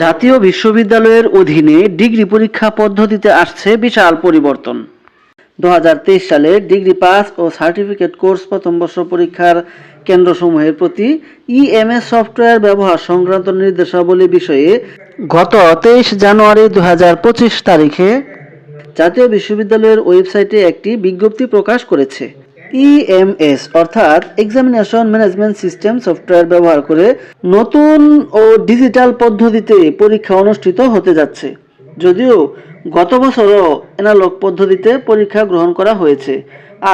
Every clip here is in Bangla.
জাতীয় বিশ্ববিদ্যালয়ের অধীনে ডিগ্রি পরীক্ষা পদ্ধতিতে আসছে বিশাল পরিবর্তন। দু হাজার তেইশ সালে ডিগ্রি পাস ও সার্টিফিকেট কোর্স প্রথম বর্ষ পরীক্ষার কেন্দ্রসমূহের প্রতি ইএমএস সফটওয়্যার ব্যবহার সংক্রান্ত নির্দেশাবলী বিষয়ে গত তেইশ জানুয়ারি দু হাজার পঁচিশ তারিখে জাতীয় বিশ্ববিদ্যালয়ের ওয়েবসাইটে একটি বিজ্ঞপ্তি প্রকাশ করেছে। ইএমএস অর্থাৎ এক্সামিনেশন ম্যানেজমেন্ট সিস্টেম সফটওয়্যার ব্যবহার করে নতুন ও ডিজিটাল পদ্ধতিতে পরীক্ষা অনুষ্ঠিত হতে যাচ্ছে। যদিও গত বছরও অ্যানালগ পদ্ধতিতে পরীক্ষা গ্রহণ করা হয়েছে।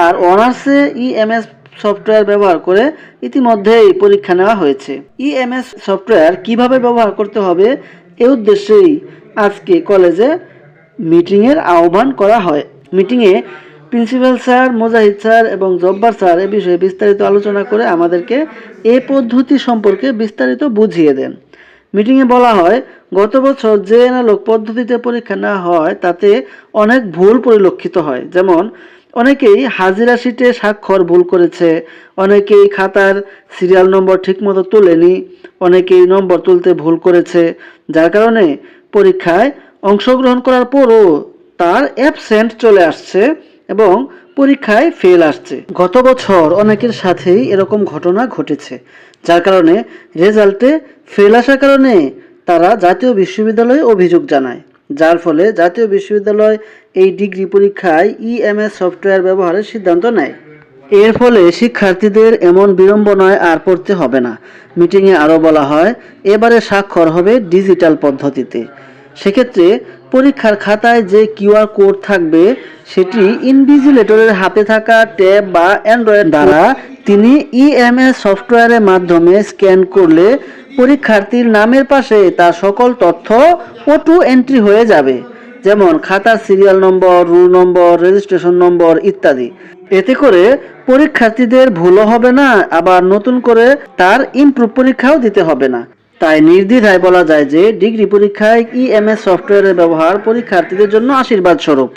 আর অনার্সে ইএমএস সফটওয়্যার ব্যবহার করে ইতিমধ্যেই পরীক্ষা নেওয়া হয়েছে। ইএমএস সফটওয়্যার কীভাবে ব্যবহার করতে হবে এ উদ্দেশ্যেই আজকে কলেজে মিটিংয়ের আহ্বান করা হয়। মিটিংয়ে প্রিন্সিপাল স্যার, মোজাহিদ স্যার এবং জব্বার স্যার এ বিষয়ে বিস্তারিত আলোচনা করে আমাদেরকে এ পদ্ধতি সম্পর্কে বিস্তারিত বুঝিয়ে দেন। মিটিংয়ে বলা হয়, গত বছর যে অ্যানালগ পদ্ধতিতে পরীক্ষা নেওয়া হয়, তাতে অনেক ভুল পরিলক্ষিত হয়। যেমন, অনেকেই হাজিরা শিটে স্বাক্ষর ভুল করেছে, অনেকেই খাতার সিরিয়াল নম্বর ঠিকমতো তোলেনি, অনেকেই নম্বর তুলতে ভুল করেছে, যার কারণে পরীক্ষায় অংশগ্রহণ করার পরও তার অ্যাবসেন্ট চলে আসছে। এবং পরীক্ষায় ফেল আসছে। গত বছর অনেকের সাথেই এরকম ঘটনা ঘটেছে, যার কারণে রেজাল্টে ফেল আসার কারণে তারা জাতীয় বিশ্ববিদ্যালয়ে অভিযোগ জানায়, যার ফলে জাতীয় বিশ্ববিদ্যালয় এই ডিগ্রি পরীক্ষায় ইএমএস সফটওয়্যার ব্যবহারের সিদ্ধান্ত নেয়। এর ফলে শিক্ষার্থীদের এমন বিড়ম্বনায় আর পড়তে হবে না। মিটিংয়ে আরও বলা হয়, এবারে স্বাক্ষর হবে ডিজিটাল পদ্ধতিতে। সেক্ষেত্রে পরীক্ষার খাতায় যে কিউআর কোড থাকবে, সেটি ইনভিজিলেটরের হাতে থাকা ট্যাব বা অ্যান্ড্রয়েড দ্বারা তিনি ইএমএস সফটওয়্যারের মাধ্যমে স্ক্যান করলে পরীক্ষার্থীর নামের পাশে তার সকল তথ্য অটো এন্ট্রি হয়ে যাবে। যেমন খাতার serial number, roll number, registration number ইত্যাদি। এতে করে পরীক্ষার্থীদের ভুলও হবে না, আবার নতুন করে তার ইমপ্রুভ পরীক্ষাও দিতে হবে না। তাই নির্দ্বিধায় বলা যায় যে ডিগ্রি পরীক্ষায় ইএমএস সফটওয়্যারের ব্যবহার পরীক্ষার্থীদের জন্য আশীর্বাদ স্বরূপ